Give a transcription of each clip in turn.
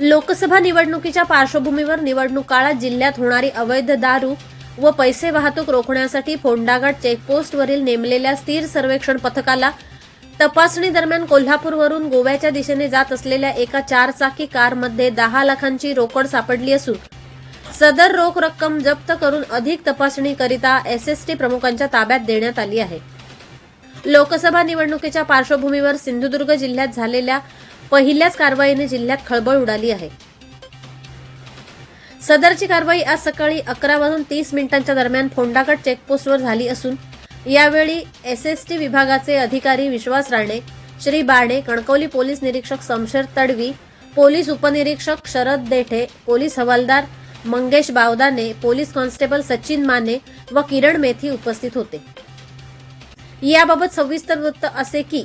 लोकसभा निवडणुकीच्या पार्श्वभूमीवर निवडणूक काळात जिल्ह्यात होणारी अवैध दारू व पैसे वाहतूक रोखण्यासाठी फोंडागड चेकपोस्टवरील नेमलेल्या स्थिर सर्वेक्षण पथकाला तपासणी दरम्यान कोल्हापूरवरून गोव्याच्या दिशेने जात असलेल्या एका चारचाकी कारमध्ये दहा लाखांची रोकड सापडली असून सदर रोख रक्कम जप्त करून अधिक तपासणीकरिता एसएसटी प्रमुखांच्या ताब्यात देण्यात आली आहे. लोकसभा निवडणुकीच्या पार्श्वभूमीवर सिंधुदुर्ग जिल्ह्यात झालेल्या पहिल्याच कारवाईने जिल्ह्यात खळबळ उडाली आहे. सदरची कारवाई आज सकाळी अकरा वाजून तीस मिनिटांच्या दरम्यान फोंडागड चेकपोस्टवर झाली असून यावेळी एस एस टी विभागाचे अधिकारी विश्वास राणे श्री बाणे कणकवली पोलीस निरीक्षक समशेर तडवी पोलीस उपनिरीक्षक शरद देठे पोलीस हवालदार मंगेश बावदाने पोलीस कॉन्स्टेबल सचिन माने व किरण मेथी उपस्थित होते. याबाबत सविस्तर वृत्त असे की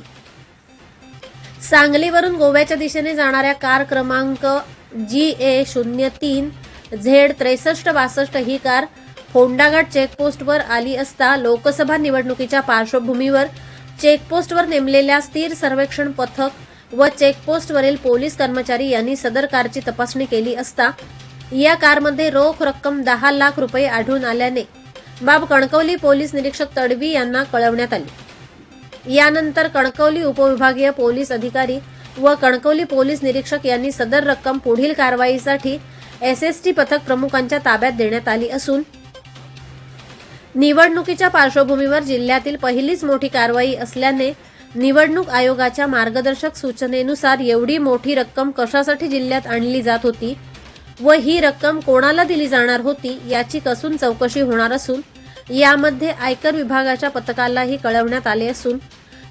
सांगलीवरून गोव्याच्या दिशेने जाणाऱ्या कार क्रमांक जी ए शून्य तीन झेड त्रेसष्ट बासष्ट ही कार फोंडाघाट चेकपोस्टवर आली असता लोकसभा निवडणुकीच्या पार्श्वभूमीवर चेकपोस्टवर नेमलेल्या स्थिर सर्वेक्षण पथक व चेकपोस्टवरील पोलीस कर्मचारी यांनी सदर कारची तपासणी केली असता या कारमध्ये रोख रक्कम दहा लाख रुपये आढळून आल्याने बाब कणकवली पोलीस निरीक्षक तडवी यांना कळवण्यात आली. यानंतर कणकवली उपविभागीय पोलीस अधिकारी व कणकवली पोलीस निरीक्षक यांनी सदर रक्कम पुढील कारवाईसाठी एसएसटी पथक प्रमुखांच्या ताब्यात देण्यात आली असून निवडणुकीच्या पार्श्वभूमीवर जिल्ह्यातील पहिलीच मोठी कारवाई असल्याने निवडणूक आयोगाच्या मार्गदर्शक सूचनेनुसार एवढी मोठी रक्कम कशासाठी जिल्ह्यात आणली जात होती व ही रक्कम कोणाला दिली जाणार होती याची कसून चौकशी होणार असून यामध्ये आयकर विभागाच्या पथकालाही कळवण्यात आले असून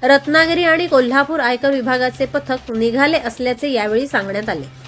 रत्नागिरी आणि कोल्हापूर आयकर विभागाचे पथक निघाले असल्याचे यावेळी सांगण्यात आले.